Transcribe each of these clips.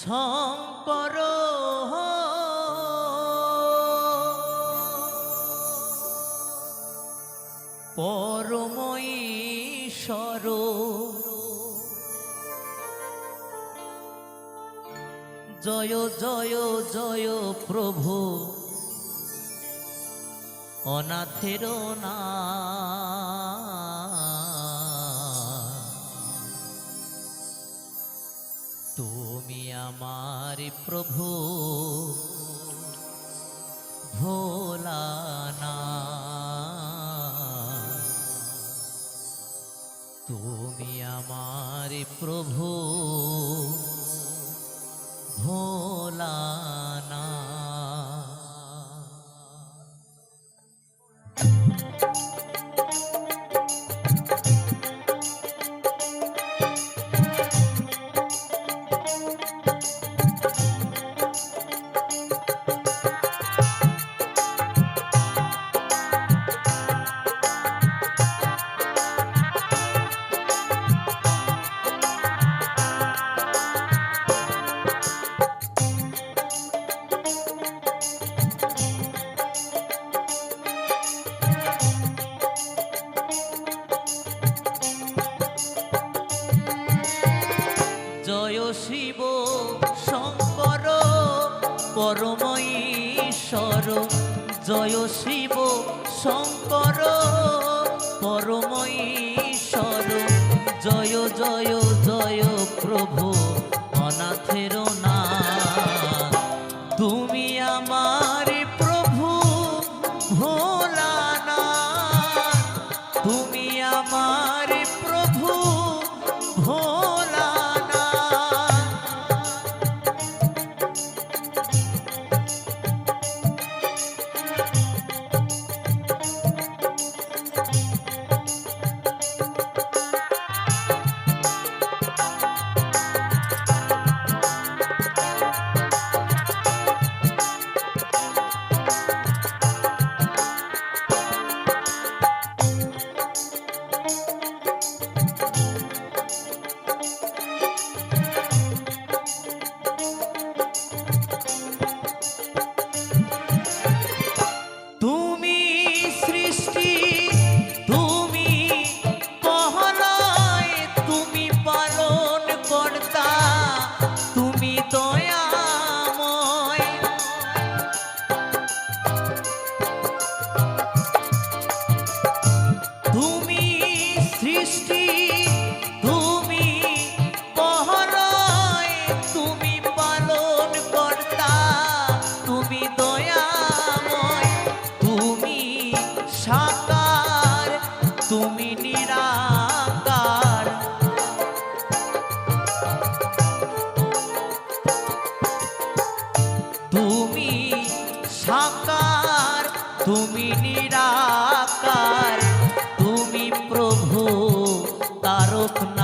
শঙ্কর। পরমঈশ্বর জয় জয় জয় প্রভু। অনাথের না আমার প্রভু ভোলানা। তুমি আমার প্রভু ভোলানা। পরমঈশ্বর জয় শিব শঙ্কর পরম ঈশ্বর জয় জয় জয় প্রভু অনাথের না নিরাকার। সাকার নিরাকার তুমি প্রভু তারক না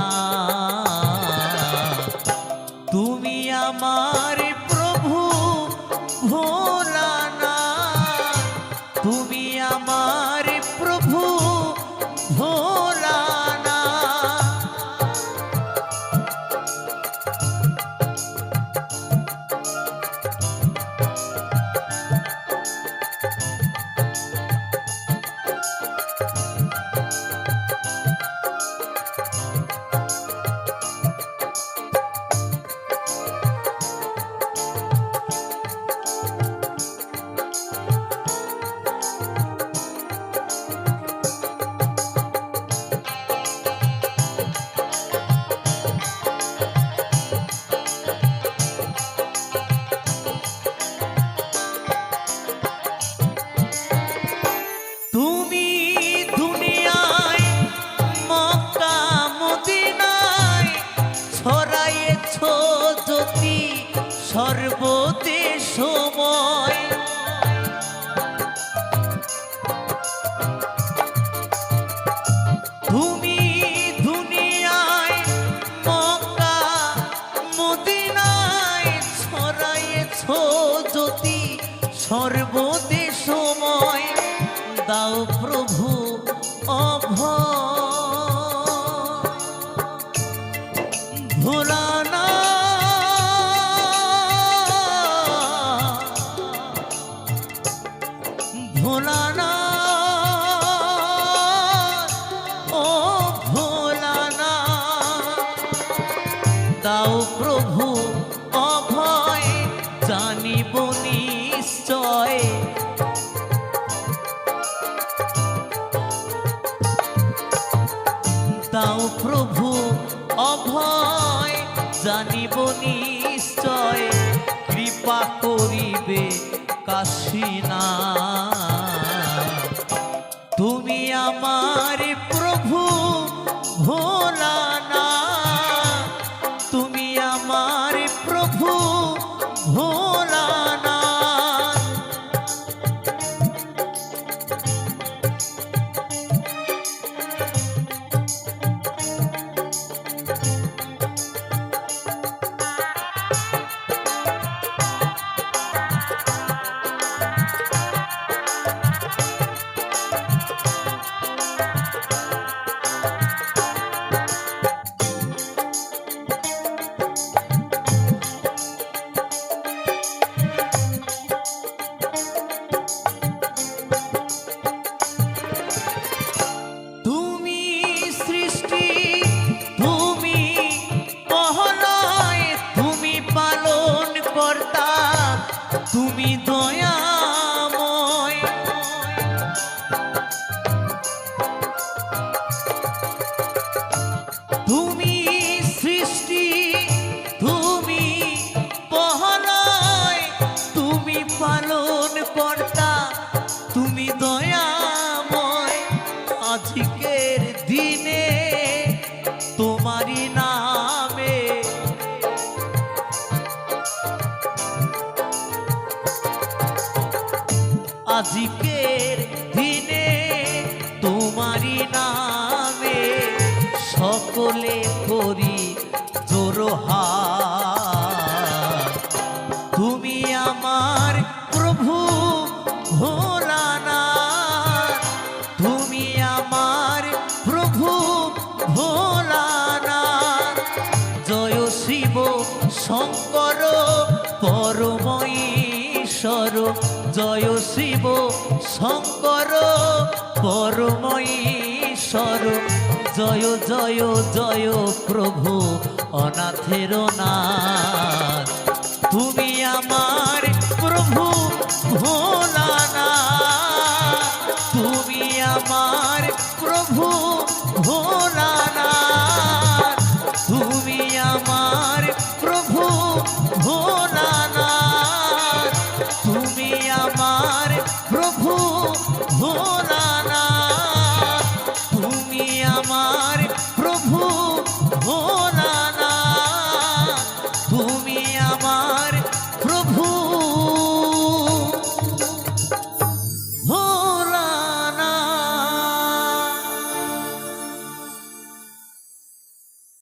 সর্বতে সময় দাও প্রভু অভ ভোলানা প্রভু অভয় জানিব নিশ্চয় দাও প্রভু অভয় জানিব নিশ্চয় কৃপা করিবে কাশিনা তুমি তোমারই নামে সকলে করি জোরহার তুমি আমার প্রভু ভোলানা। তুমি আমার প্রভু ভোলানা। জয় শিব শঙ্কর পরমঈশ্বর। জয় শিব শঙ্কর সর্বময়ী জয় জয় জয় প্রভু অনাথের নাথ। তুমি আমার প্রভু ভোলা